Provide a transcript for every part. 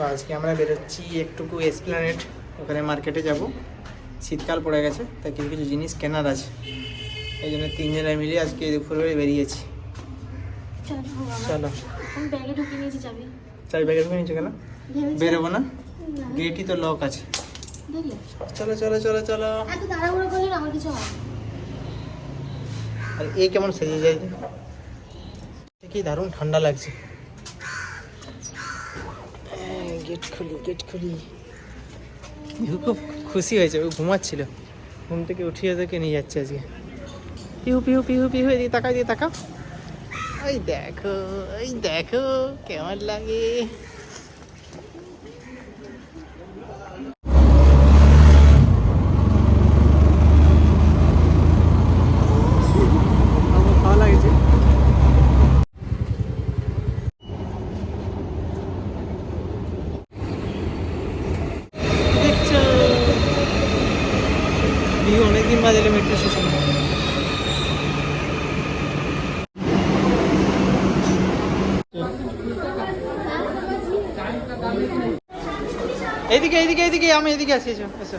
তো আজকে আমরা বেরোচ্ছি একটুকু এসপ্ল্যানেট। ওখানে মার্কেটে যাব। শীতকাল পড়ে গেছে তাই কিছু কিছু জিনিস কেনার আছে। এই জন্য তিনজনে মিলে আজকে দুপুরবেলা বেরিয়েছি। চলো ব্যাগে নিয়েছি চার ব্যাগে ঢুকে নিচ্ছ কেন? বেরোবো না? গেটই তো লক আছে। চলো চলো চলো চলো। আমার কিছু আর এই কেমন সেজে যায়। কি দারুণ ঠান্ডা লাগছে। গেট খুলি গেট খুলি। ইহু খুব খুশি হয়েছে, ও ঘুমাচ্ছিল। ঘুম থেকে উঠিয়ে থেকে নিয়ে যাচ্ছে আজকে। পিহু পিহু পিহু পিহু, এদিকে তাকা দিয়ে তাকা ওই দেখো ওই দেখো, কেমন লাগে আমার ভালো লাগছে দেখছ বাদ এলো মেট্রো স্টেশনে এইদিকে এইদিকে এইদিকে আমি এদিকে আসি এসো এসো।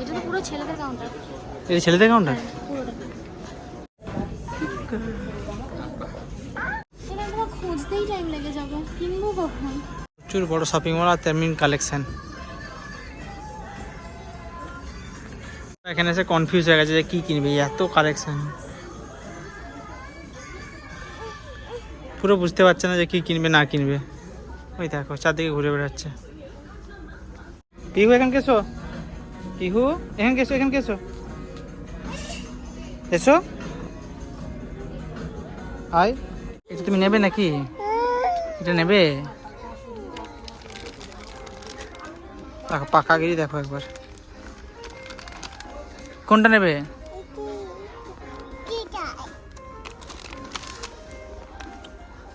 এটা তো পুরো ছেলেদের কাউন্টার এই ছেলেদের কাউন্টার পুরোটা। এখানে তোমার খুঁজতেই টাইম লেগে যাবে। কিনবো কখন? প্রচুর বড় শপিং মল আর তেমনি কালেকশন এখানে এসে কনফিউজ হয়ে গেছে যে কী কিনবে এত কালেকশন পুরো বুঝতে পারছে না যে কী কিনবে না কিনবে। ওই দেখো চারদিকে ঘুরে বেড়াচ্ছে। পিহু এখান কেসো পিহু এখান কেসো এখান কেসো এসো। আয়। এটা তুমি নেবে নাকি? এটা নেবে? দেখো পাকাগিরি দেখো একবার। কোনটা নেবে?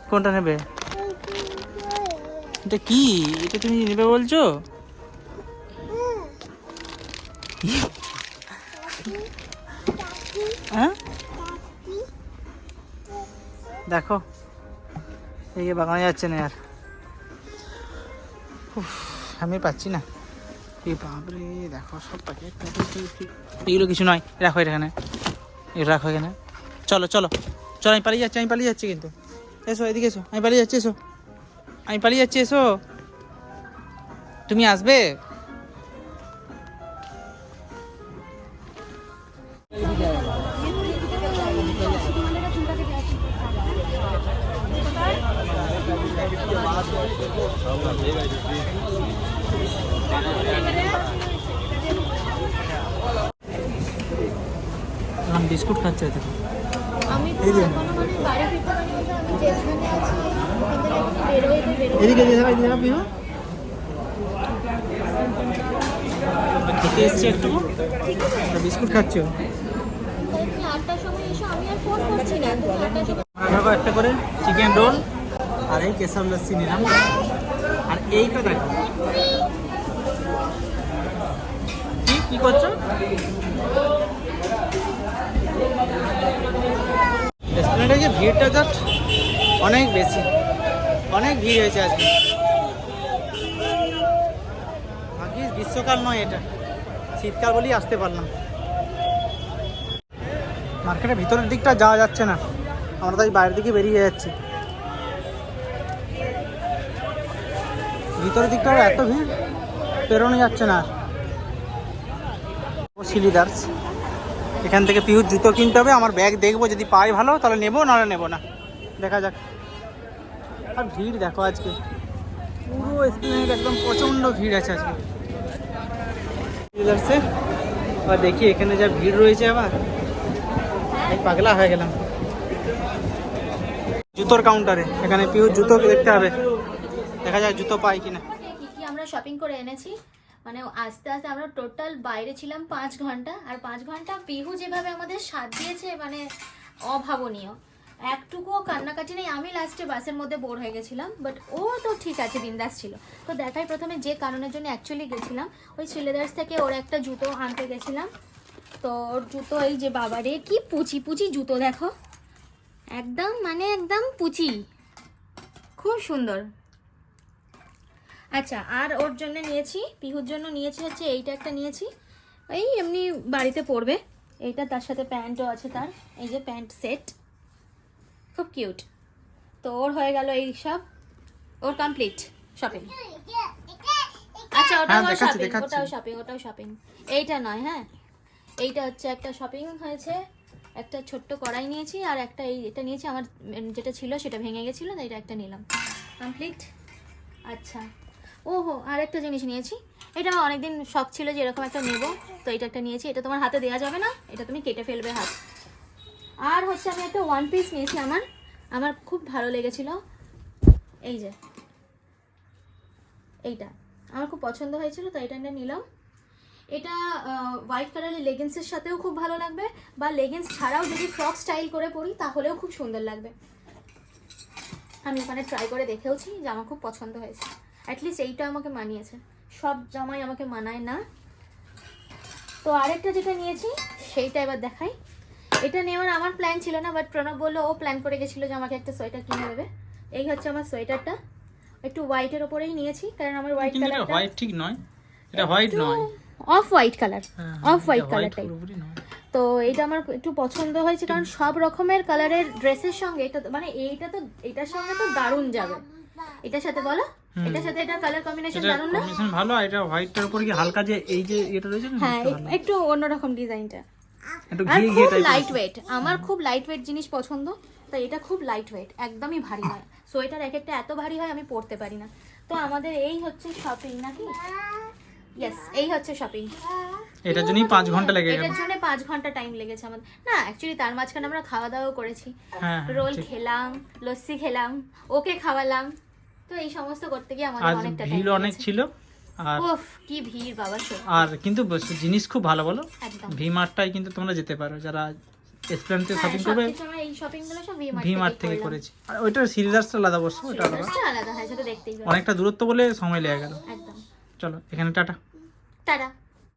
কোনটা নেবে? এটা কি? এটা তুমি নেবে বলছো? হ্যাঁ দেখো, এই যে বাগানে যাচ্ছে না আর। আমি পাচ্ছি না। এই বাপরে, দেখো, সব প্যাকেট এগুলো কিছু নয়, রাখো এখানে। এগুলো রাখো এখানে। চলো চলো। চলো, আমি পালিয়ে যাচ্ছি, আমি পালিয়ে যাচ্ছি কিন্তু। এসো, এদিকে এসো। আমি পালিয়ে যাচ্ছি, এসো। আমি পালিয়ে যাচ্ছি, এসো। তুমি আসবে? এসো আমি আর ফোন করছি না তুমি আটটার সময় দেখো একটা করে চিকেন রোল আর এই কেশব লস্যি নিলাম। আর এইটা দেখো। কি করছ? রেস্টুরেন্টে যে ভিড়টা জাস্ট অনেক বেশি। অনেক ভিড় হয়েছে আজকে। ভাগ্যিস গ্রীষ্মকাল নয় এটা। শীতকাল বলেই আসতে পারলাম। মার্কেটের ভিতরের দিকটা যাওয়া যাচ্ছে না। আমরা তাই বাইরের দিকে বেরিয়ে যাচ্ছি। ভিতরের দিকটাও এত ভিড়, পেরোনো যাচ্ছে না। আর। সিলিদার্স। এখান থেকে পিহুর জুতো কিনতে হবে, আমার ব্যাগ দেখব, যদি পাই ভালো, তাহলে নেব, নাহলে নেব না। দেখা যাক। আর ভিড় দেখো আজকে। পুরো এসপ্লেনেড একদম প্রচণ্ড ভিড় আছে আজকে। জুয়েলার্সে আবার দেখি এখানে যা ভিড় রয়েছে আবার। পাগলা হয়ে গেলাম। জুতোর কাউন্টারে এখানে পিউ জুতো দেখতে হবে। দেখা যায় জুতো পাই কিনা। কি কি আমরা শপিং করে এনেছি। মানে আস্তে আস্তে আমরা টোটাল বাইরে ছিলাম পাঁচ ঘণ্টা, আর পাঁচ ঘণ্টা পিহু যেভাবে আমাদের সাথ দিয়েছে মানে অভাবনীয়। একটুকুও কান্নাকাটি নেই, আমি লাস্টে বাসের মধ্যে বোর হয়ে গেছিলাম বাট ও তো ঠিক আছে, বিন্দাস ছিল। তো দেখাই প্রথমে যে কারণের জন্য অ্যাকচুয়ালি গেছিলাম। ওই শ্রীলেদার্স থেকে ওর একটা জুতো আনতে গেছিলাম। তো ওর জুতো এই যে বাবারে, কি পুচি পুচি জুতো দেখো। একদম মানে একদম পুচি। খুব সুন্দর। আচ্ছা আর ওর জন্য নিয়েছি পিহুর জন্য নিয়েছি হচ্ছে এইটা একটা নিয়েছি। এই এমনি বাড়িতে পরবে। এইটা তার সাথে প্যান্টও আছে তার এই যে প্যান্ট সেট। খুব কিউট। তো ওর হয়ে গেল এই সব। ওর কমপ্লিট শপিং। আচ্ছা ওটাও হ্যাঁ, শপিং ওটাও শপিং ওটাও শপিং এইটা নয় হ্যাঁ? এইটা হচ্ছে একটা শপিং হয়েছে। একটা ছোট্ট কড়াই নিয়েছি আর একটা এই এটা নিয়েছি। আমার যেটা ছিল সেটা ভেঙে গেছিল তাই এটা একটা নিলাম। কমপ্লিট? আচ্ছা। ওহো আর একটা জিনিস নিয়েছি। এটা আমার অনেকদিন শখ ছিল যে এরকম একটা নেব। তো এটা একটা নিয়েছি, এটা তোমার হাতে দেওয়া যাবে না, এটা তুমি কেটে ফেলবে হাত। আর হচ্ছে আমি একটা ওয়ান পিস নিয়েছি আমার। আমার খুব ভালো লেগেছিল। এই যে, এইটা। আমার খুব পছন্দ হয়েছিল তো এটা নিলাম। এটা হোয়াইট কালারের লেগিংসের সাথেও খুব ভালো লাগবে, বা লেগিংস ছাড়াও যদি ফ্রক স্টাইল করে পরি, তাহলেও খুব সুন্দর লাগবে। আমি ওখানে ট্রাই করে দেখেওছি যে আমার খুব পছন্দ হয়েছে। অ্যাটলিস্ট এইটা আমাকে মানিয়েছে। সব জামাই আমাকে মানায় না। তো আরেকটা যেটা নিয়েছি সেইটা এবার দেখাই। এটা নেওয়ার আমার প্ল্যান ছিল না বাট প্রণব বলল ও প্ল্যান করে গেছিল যে আমাকে একটা সোয়েটার কিনে দেবে। এই হচ্ছে আমার সোয়েটারটা একটু হোয়াইটের ওপরেই নিয়েছি কারণ আমার হোয়াইট কালার হোয়াইট ঠিক নয়। এটা হোয়াইট নয়। Off white colour off white colour type তো এটা আমার একটু পছন্দ হয়েছে কারণ সব রকমের কালারের ড্রেসের সঙ্গে এটা মানে এইটা তো এটার সঙ্গে তো দারুণ যাবে। এটার সাথে বলো এটার সাথে এটা কালার কম্বিনেশন দারুণ না? কম্বিনেশন ভালো আর এটা হোয়াইটের উপর কি হালকা যে এই যে এটা রয়েছে না হ্যাঁ একটু অন্যরকম ডিজাইনটা। একটু ঘিয়ে ঘিয়ে টাইপ লাইট ওয়েট আমার খুব লাইট ওয়েট জিনিস পছন্দ তাই এটা খুব লাইট ওয়েট একদমই ভারী নয় সোয়েটার এক একটা এত ভারী হয় আমি পরতে পারি না। তো আমাদের এই হচ্ছে শপিং নাকি? ইয়েস এই হচ্ছে শপিং এটার জন্যই পাঁচ ঘণ্টা লেগে গেল। এটার জন্য পাঁচ ঘণ্টা টাইম লেগেছে আমাদের। না অ্যাকচুয়ালি তার মাঝখানে আমরা খাওয়া দাওয়া করেছি। হ্যাঁ হ্যাঁ, রোল খেলাম লস্যি খেলাম ওকে খাওয়ালাম। তো এই সমস্ত করতে গিয়ে আমাদের আর অনেকটা ভিড় অনেক ছিল আর উফ কি ভিড় বাবা আর কিন্তু জিনিস খুব ভালো বলো একদম। ভি মার্টটাই কিন্তু তোমরা যেতে পারো যারা এসপ্লেনেডে হ্যাঁ, শপিং করবে এই শপিংগুলো সব ভি মার্ট থেকে করেছি। আর ওইটার সিরিয়াসটা আলাদা অবশ্য ওটা আলাদা। আলাদা হয় সেটা দেখতেই অনেকটা দূরত্ব বলে সময় লেগে গেল। একদম। চলো এখানে টাটা। টাটা।